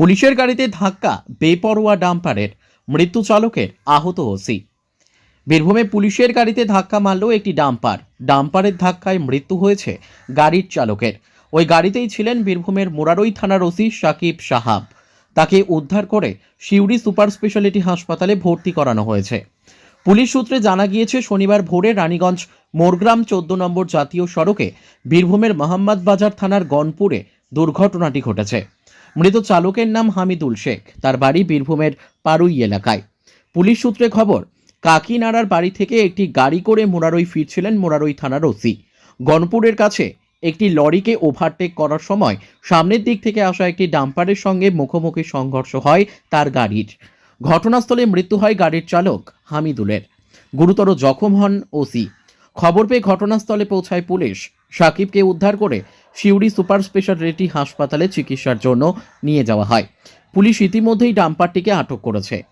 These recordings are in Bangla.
পুলিশের গাড়িতে ধাক্কা, বেপরোয়া ডাম্পারের মৃত্যু চালকের আহত ওসি। বীরভূমে পুলিশের গাড়িতে ধাক্কা মারল একটি ডাম্পার। ডাম্পারের ধাক্কায় মৃত্যু হয়েছে গাড়ির চালকের। ওই গাড়িতেই ছিলেন বীরভূমের মোরারই থানার ওসি সাকিব সাহাব। তাকে উদ্ধার করে সিউড়ি সুপার স্পেশালিটি হাসপাতালে ভর্তি করানো হয়েছে। পুলিশ সূত্রে জানা গিয়েছে, শনিবার ভোরে রানীগঞ্জ মোরগ্রাম চোদ্দ নম্বর জাতীয় সড়কে বীরভূমের মোহাম্মদ বাজার থানার গনপুরে দুর্ঘটনাটি ঘটেছে। মৃত চালকের নাম হামিদুল শেখ। তার বাড়ি বীরভূমের পারুই এলাকায়। পুলিশ সূত্রে খবর, কাকিনাড়ার বাড়ি থেকে একটি গাড়ি করে মোরারই ফিরছিলেন মোরারই থানার ওসি। গণপুরের কাছে একটি লরিকে ওভারটেক করার সময় সামনের দিক থেকে আসা একটি ডাম্পারের সঙ্গে মুখোমুখি সংঘর্ষ হয় তার গাড়ির। ঘটনাস্থলে মৃত্যু হয় গাড়ির চালক হামিদুলের। গুরুতর জখম হন ওসি। খবর পেয়ে ঘটনাস্থলে পৌঁছায় পুলিশ। সাকিবকে উদ্ধার করে সিউড়ি সুপার স্পেশালিটি হাসপাতালে চিকিৎসার জন্য নিয়ে যাওয়া হয়। পুলিশ ইতিমধ্যেই ডাম্পারটিকে আটক করেছে।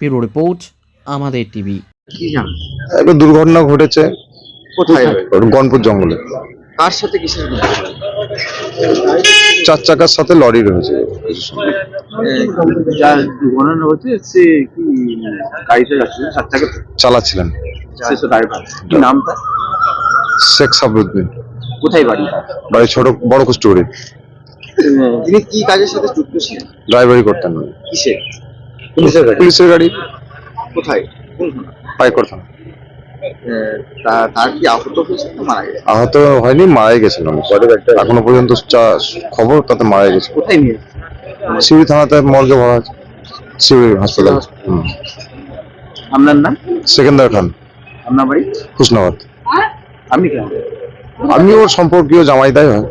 ব্যুরো রিপোর্ট আমাদের টিভি। একটা দুর্ঘটনা ঘটেছে কোথায়? গনপুর জঙ্গলে। কার সাথে কিসের চার চাকার সাথে লরি রয়েছে। সে কি গাড়িতে চার চাকা চালাচ্ছিলেন। শেখ সাবরুদ্দিন। কোথায় বাড়ি? বাড়ি ছোট বড় কুষ্টুরি তিনি কি কাজের সাথে যুক্ত ছিলেন? ড্রাইভারি করতেন কিসে পুলিশের গাড়ি। পুলিশের গাড়ি। কোথায়? কোন থানা? পাই করতেন এ, তার কি আহত হয়েছে মারা গেছে? আহত হয়নি মারাই গেছিল এখনও পর্যন্ত যা খবর তাতে মারা গেছে। কোথায় নিয়ে সিউড়ি থানাতে মর্গে ভরা আছে। সিউড়ি হাসপাতাল। হুম। আপনার নাম? সেকেন্দার খান। আপনার বাড়ি? আপনি কেন? আমি ওর সম্পর্কীয় জামাইদাই হয়।